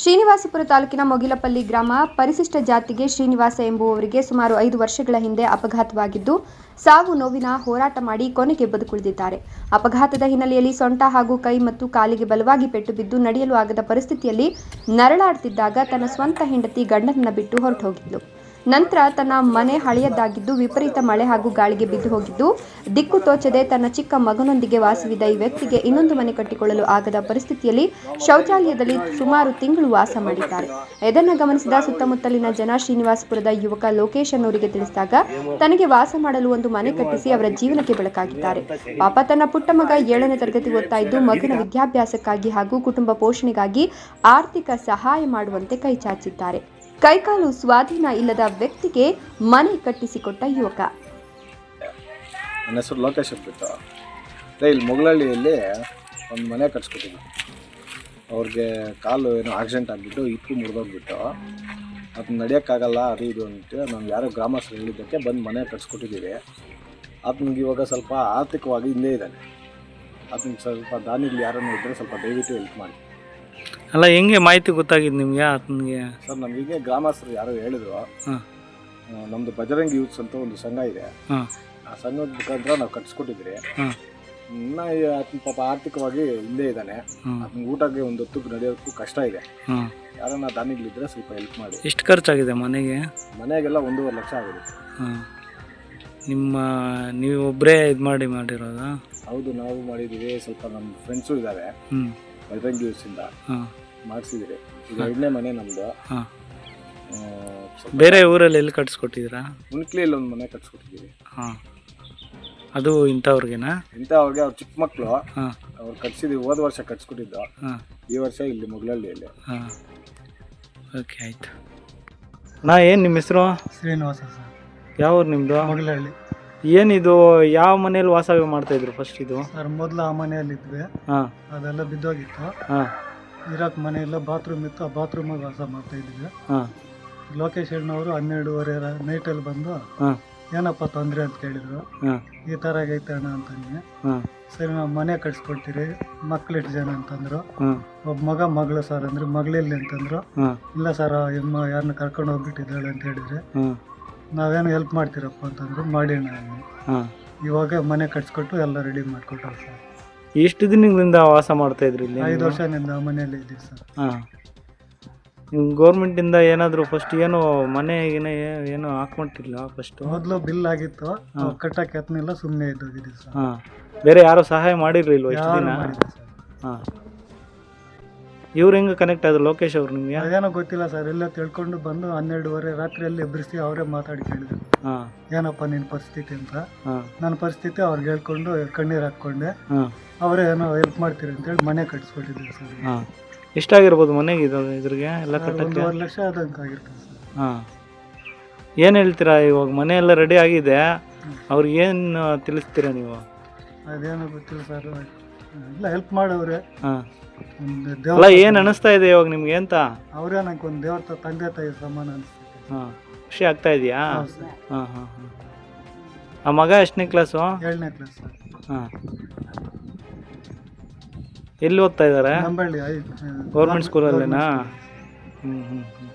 ಶ್ರೀನಿವಾಸಪುರ ತಾಲೂಕಿನ ಮೊಗಿಲಪಲ್ಲಿ ಗ್ರಾಮ ಪರಿಶಿಷ್ಟ ಜಾತಿಗೆ ಶ್ರೀನಿವಾಸ ಎಂಬುವವರಿಗೆ ಸುಮಾರು ಐದು ವರ್ಷಗಳ ಹಿಂದೆ ಅಪಘಾತವಾಗಿದ್ದು, ಸಾವು ನೋವಿನ ಹೋರಾಟ ಮಾಡಿ ಕೊನೆಗೆ ಬದುಕುಳಿದಿದ್ದಾರೆ. ಅಪಘಾತದ ಹಿನ್ನೆಲೆಯಲ್ಲಿ ಸೊಂಟ ಹಾಗೂ ಕೈ ಮತ್ತು ಕಾಲಿಗೆ ಬಲವಾಗಿ ಪೆಟ್ಟು ಬಿದ್ದು ನಡೆಯಲು ಆಗದ ಪರಿಸ್ಥಿತಿಯಲ್ಲಿ ನರಳಾಡ್ತಿದ್ದಾಗ ತನ್ನ ಸ್ವಂತ ಹೆಂಡತಿ ಗಂಡನನ್ನ ಬಿಟ್ಟು ಹೊರಟು ಹೋಗಿದ್ಲು ನಂತರ ತನ್ನ ಮನೆ ಹಳೆಯದ್ದಾಗಿದ್ದು ವಿಪರೀತ ಮಳೆ ಹಾಗೂ ಗಾಳಿಗೆ ಬಿದ್ದು ಹೋಗಿದ್ದು, ದಿಕ್ಕು ತೋಚದೆ ತನ್ನ ಚಿಕ್ಕ ಮಗನೊಂದಿಗೆ ವಾಸವಿದ್ದ ಈ ವ್ಯಕ್ತಿಗೆ ಇನ್ನೊಂದು ಮನೆ ಕಟ್ಟಿಕೊಳ್ಳಲು ಆಗದ ಪರಿಸ್ಥಿತಿಯಲ್ಲಿ ಶೌಚಾಲಯದಲ್ಲಿ ಸುಮಾರು ತಿಂಗಳು ವಾಸ ಮಾಡಿದ್ದಾರೆ. ಇದನ್ನು ಗಮನಿಸಿದ ಸುತ್ತಮುತ್ತಲಿನ ಜನ ಶ್ರೀನಿವಾಸಪುರದ ಯುವಕ ಲೋಕೇಶ್ ಅನ್ನೋರಿಗೆ ತಿಳಿಸಿದಾಗ, ತನಗೆ ವಾಸ ಮಾಡಲು ಒಂದು ಮನೆ ಕಟ್ಟಿಸಿ ಅವರ ಜೀವನಕ್ಕೆ ಬೆಳಕಾಗಿದ್ದಾರೆ. ಪಾಪ ತನ್ನ ಪುಟ್ಟ ಮಗ ಏಳನೇ ತರಗತಿ ಓದ್ತಾ ಇದ್ದು, ಮಗನ ವಿದ್ಯಾಭ್ಯಾಸಕ್ಕಾಗಿ ಹಾಗೂ ಕುಟುಂಬ ಪೋಷಣೆಗಾಗಿ ಆರ್ಥಿಕ ಸಹಾಯ ಮಾಡುವಂತೆ ಕೈ ಚಾಚಿದ್ದಾರೆ. ಕೈಕಾಲು ಸ್ವಾಧೀನ ಇಲ್ಲದ ವ್ಯಕ್ತಿಗೆ ಮನೆ ಕಟ್ಟಿಸಿಕೊಟ್ಟ ಯುವಕ. ನನ್ನ ಹೆಸರು ಲೋಕೇಶ್ ಅಂದ್ಬಿಟ್ಟು ಅದೇ ಇಲ್ಲಿ ಮೊಗಲಹಳ್ಳಿಯಲ್ಲಿ ಒಂದು ಮನೆ ಕಟ್ಸ್ಕೊಟ್ಟಿದ್ದೆ ಅವ್ರಿಗೆ ಕಾಲು ಏನೋ ಆಕ್ಸಿಡೆಂಟ್ ಆಗಿಬಿಟ್ಟು ಇಪ್ಪು ಮುರಿದೋಗ್ಬಿಟ್ಟು, ಅದನ್ನ ನಡೆಯೋಕ್ಕಾಗಲ್ಲ, ಅದು ಇದು ಅಂತ ನಾವು ಯಾರೋ ಗ್ರಾಮಸ್ಥರು ಹೇಳಿದ್ದಕ್ಕೆ ಬಂದು ಮನೆ ಕಟ್ಸ್ಕೊಟ್ಟಿದ್ದೀವಿ. ಆತನಿಗೆ ಇವಾಗ ಸ್ವಲ್ಪ ಆರ್ಥಿಕವಾಗಿ ಹಿಂದೆ ಇದ್ದಾನೆ. ಆತನಿಗೆ ಸ್ವಲ್ಪ ದಾನಿಗಳು ಯಾರನ್ನು ಇದ್ದರೆ ಸ್ವಲ್ಪ ದಯವಿಟ್ಟು ಹೆಲ್ಪ್ ಮಾಡಿ. ಅಲ್ಲ ಹೆಂಗೆ ಮಾಹಿತಿ ಗೊತ್ತಾಗಿದ್ದು ನಿಮಗೆ? ಆತನಿಗೆ ಸರ್ ನಮಗೆ ಗ್ರಾಮಸ್ಥರು ಯಾರೋ ಹೇಳಿದ್ರು. ಹಾಂ. ನಮ್ದು ಬಜರಂಗಿ ಯೂತ್ಸ್ ಅಂತ ಒಂದು ಸಂಘ ಇದೆ. ಹಾಂ. ಆ ಸಂಘದ ಮುಖಾಂತರ ನಾವು ಕಟ್ಸ್ಕೊಟ್ಟಿದ್ರಿ. ಹಾಂ. ಇನ್ನ ಆತನ ಪಾಪ ಆರ್ಥಿಕವಾಗಿ ಹಿಂದೆ ಇದ್ದಾನೆ. ಊಟಕ್ಕೆ ಒಂದು ಹೊತ್ತು ನಡೆಯೋಕ್ಕೂ ಕಷ್ಟ ಇದೆ. ಹಾಂ. ಯಾರನ್ನ ದಾನಿಗಳಿದ್ರೆ ಸ್ವಲ್ಪ ಹೆಲ್ಪ್ ಮಾಡಿ. ಎಷ್ಟು ಖರ್ಚಾಗಿದೆ ಮನೆಗೆ? ಮನೆಗೆಲ್ಲ ಒಂದೂವರೆ ಲಕ್ಷ ಆಗಿದೆ. ಹಾಂ. ನಿಮ್ಮ ನೀವು ಒಬ್ಬರೇ ಇದು ಮಾಡಿ ಮಾಡಿರೋದಾ? ಹೌದು ನಾವು ಮಾಡಿದ್ದೀವಿ ಸ್ವಲ್ಪ ನಮ್ಮ ಫ್ರೆಂಡ್ಸು ಇದ್ದಾರೆ ಹ್ಞೂ ಬಜರಂಗಿ ಯೂತ್ಸಿಂದ ಹಾಂ. ಮಾಡಿಸಿದ್ದೀರಿ ಇದು ಎರಡನೇ ಮನೆ ನಮ್ಮದು ಹಾಂ. ಬೇರೆ ಊರಲ್ಲಿ ಎಲ್ಲಿ ಕಟ್ಸ್ಕೊಟ್ಟಿದ್ದೀರಾ? ಉಣ್ಕ್ಲಿಯಲ್ಲಿ ಒಂದು ಮನೆ ಕಟ್ಸ್ಕೊಟ್ಟಿದ್ದೀವಿ. ಹಾಂ. ಅದು ಇಂಥವ್ರಿಗೆನಾ? ಇಂಥ ಅವ್ರಿಗೆ ಅವ್ರ ಚಿಕ್ಕ ಮಕ್ಕಳು ಹಾಂ. ಅವ್ರು ಕಟ್ಸಿದ್ವಿ ಹೋದ ವರ್ಷ ಕಟ್ಸ್ಕೊಟ್ಟಿದ್ದು. ಹಾಂ. ಈ ವರ್ಷ ಇಲ್ಲಿ ಮೊಗಲಹಳ್ಳಿಯಲ್ಲಿ ಹಾಂ. ಓಕೆ ಆಯಿತು. ನಾ ಏನು ನಿಮ್ಮ ಹೆಸರು? ಶ್ರೀನಿವಾಸ ಸರ್. ಯಾವ ಊರು ನಿಮ್ಮದು ಮೊಗಲಹಳ್ಳಿ ಏನಿದು ಯಾವ ಮನೆಯಲ್ಲಿ ವಾಸವ್ಯ ಮಾಡ್ತಾಯಿದ್ರು ಫಸ್ಟ್ ಇದು? ಸರ್ ಮೊದಲು ಆ ಮನೆಯಲ್ಲಿದ್ವಿ ಹಾಂ. ಅದೆಲ್ಲ ಬಿದ್ದೋಗಿತ್ತು. ಹಾಂ. ಮನೆ ಇಲ್ಲ ಬಾತ್ರೂಮ್ ಇತ್ತು ಆ ಬಾತ್ರೂಮಾಗ ವಾಸ ಮಾಡ್ತಾ ಇದ್ವಿ ಹಾಂ. ಲೋಕೇಶ್ ಅಣ್ಣವರು ಹನ್ನೆರಡುವರೆ ನೈಟಲ್ಲಿ ಬಂದು ಹಾಂ. ಏನಪ್ಪ ತೊಂದರೆ ಅಂತ ಕೇಳಿದ್ರು. ಹಾಂ. ಈ ಥರ ಆಗೈತೆ ಅಣ್ಣ ಅಂತಂದ್ರೆ ಹಾಂ. ಸರಿ ನಾವು ಮನೆ ಕಟ್ಸ್ಕೊಡ್ತೀರಿ ಮಕ್ಳು ಎಷ್ಟು ಜನ ಅಂತಂದ್ರು. ಹಾಂ. ಒಬ್ಬ ಮಗ ಮಗಳು ಸರ್ ಅಂದ್ರೆ ಮಗಳಿಲ್ಲ ಅಂತಂದ್ರು. ಹಾಂ. ಇಲ್ಲ ಸರ್ ಎಮ್ಮ ಯಾರನ್ನ ಕರ್ಕೊಂಡು ಹೋಗ್ಬಿಟ್ಟಿದ್ದಾಳೆ ಅಂತ ಹೇಳಿದ್ರೆ ಹಾಂ. ನಾವೇನು ಹೆಲ್ಪ್ ಮಾಡ್ತೀರಪ್ಪ ಅಂತಂದ್ರು ಮಾಡಿ ಅಣ್ಣ ಅಂದ್ವಿ. ಹಾಂ. ಇವಾಗ ಮನೆ ಕಟ್ಸ್ಕೊಟ್ಟು ಎಲ್ಲ ರೆಡಿ ಮಾಡಿಕೊಟ್ರು ಸರ್. ಎಷ್ಟು ದಿನದಿಂದ ವಾಸ ಮಾಡ್ತಾ ಇದ್ರಿ ಇಲ್ಲಿ ಐದು ವರ್ಷದಿಂದ ಮನೆಯಲ್ಲಿ ಇದ್ದೀವಿ ಸರ್. ಹಾಂ. ಗೌರ್ಮೆಂಟಿಂದ ಏನಾದರೂ ಫಸ್ಟ್ ಏನು ಮನೆ ಗಿನೆ ಏ- ಏನು ಹಾಕ್ಕೊಂಡಿಲ್ಲ ಫಸ್ಟು ಮೊದಲು ಬಿಲ್ ಆಗಿತ್ತು. ಕಟ್ಟಕ್ಕೆ ಎತ್ತನಿಲ್ಲ ಸುಮ್ಮನೆ ಇದ್ದೋಗಿದ್ದೀವಿ ಸರ್. ಹಾಂ. ಬೇರೆ ಯಾರು ಸಹಾಯ ಮಾಡಿರಲಿಲ್ವ ಇಷ್ಟು ಯಾರು ದಿನ? ಮಾಡಿಲ್ಲ ಸರ್. ಹಾಂ. ಇವ್ರು ಹೆಂಗೆ ಕನೆಕ್ಟ್ ಆದ್ರು? ಲೋಕೇಶ್ ಅವ್ರು ನಿಮಗೆ? ಅದೇನೋ ಗೊತ್ತಿಲ್ಲ ಸರ್ ಎಲ್ಲ ತಿಳ್ಕೊಂಡು ಬಂದು ಹನ್ನೆರಡುವರೆ ರಾತ್ರಿಯಲ್ಲಿ ಎಬ್ಬರಿಸಿ ಅವರೇ ಮಾತಾಡಿ ಕೇಳಿದ್ರು. ಹಾಂ. ಏನಪ್ಪ ನಿನ್ನ ಪರಿಸ್ಥಿತಿ ಅಂತ? ಹಾಂ. ನನ್ನ ಪರಿಸ್ಥಿತಿ ಅವ್ರಿಗೆ ಹೇಳ್ಕೊಂಡು ಕಣ್ಣೀರು ಹಾಕ್ಕೊಂಡೆ. ಹಾಂ. ಅವರೇ ಏನೋ ಹೆಲ್ಪ್ ಮಾಡ್ತೀರಿ ಅಂತೇಳಿ ಮನೆ ಕಟ್ಸ್ಕೊಟ್ಟಿದ್ದೀವಿ ಸರ್. ಹಾಂ. ಎಷ್ಟಾಗಿರ್ಬೋದು ಮನೆಗೆ ಇದು ಇದ್ರಿಗೆ? ಎಲ್ಲ ಸರ್, ಕಟ್ಟಕ್ಕೆ? ಒಂದೂವರೆ ಲಕ್ಷ ಆದಂಗೆ ಆಗಿರ್ತದೆ ಸರ್. ಹಾಂ. ಏನು ಹೇಳ್ತೀರಾ? ಇವಾಗ ಮನೆ ಎಲ್ಲ ರೆಡಿ ಆಗಿದೆ. ಅವ್ರಿಗೆ ಏನು ತಿಳಿಸ್ತೀರಾ ನೀವು? ಅದೇನೋ ಗೊತ್ತಿಲ್ಲ ಸರ್. ಇಲ್ಲ ಹೆಲ್ಪ್ ಮಾಡವ್ರೆ. ಹಾಂ. ಒಂದು ಅಲ್ಲ ಏನು ಅನಿಸ್ತಾ ಇದೆ ಇವಾಗ ನಿಮ್ಗೆ ಅಂತ? ಅವರೇ ನಂಗೆ ಒಂದು ದೇವ್ರ ತ- ತಂದೆ ತಾಯಿ ಸಮಾನ ಅನಿಸ್ತದೆ. ಹಾಂ. ಖುಷಿ ಆಗ್ತಾ ಇದೆಯಾ? ಸರ್. ಹಾಂ ಹಾಂ ಹಾಂ. ಆ ಮಗ ಎಷ್ಟನೇ ಕ್ಲಾಸು ಏಳನೇ ಕ್ಲಾಸ್ ಸರ್ ಹಾಂ. ಎಲ್ಲಿ ಓದ್ತಾ ಇದ್ದಾರೆ ನಂಬಳ್ಳಿ ಗೌರ್ಮೆಂಟ್ ಸ್ಕೂಲಲ್ಲೇನಾ ಹ್ಞೂ ಹ್ಞೂ ಹ್ಞೂ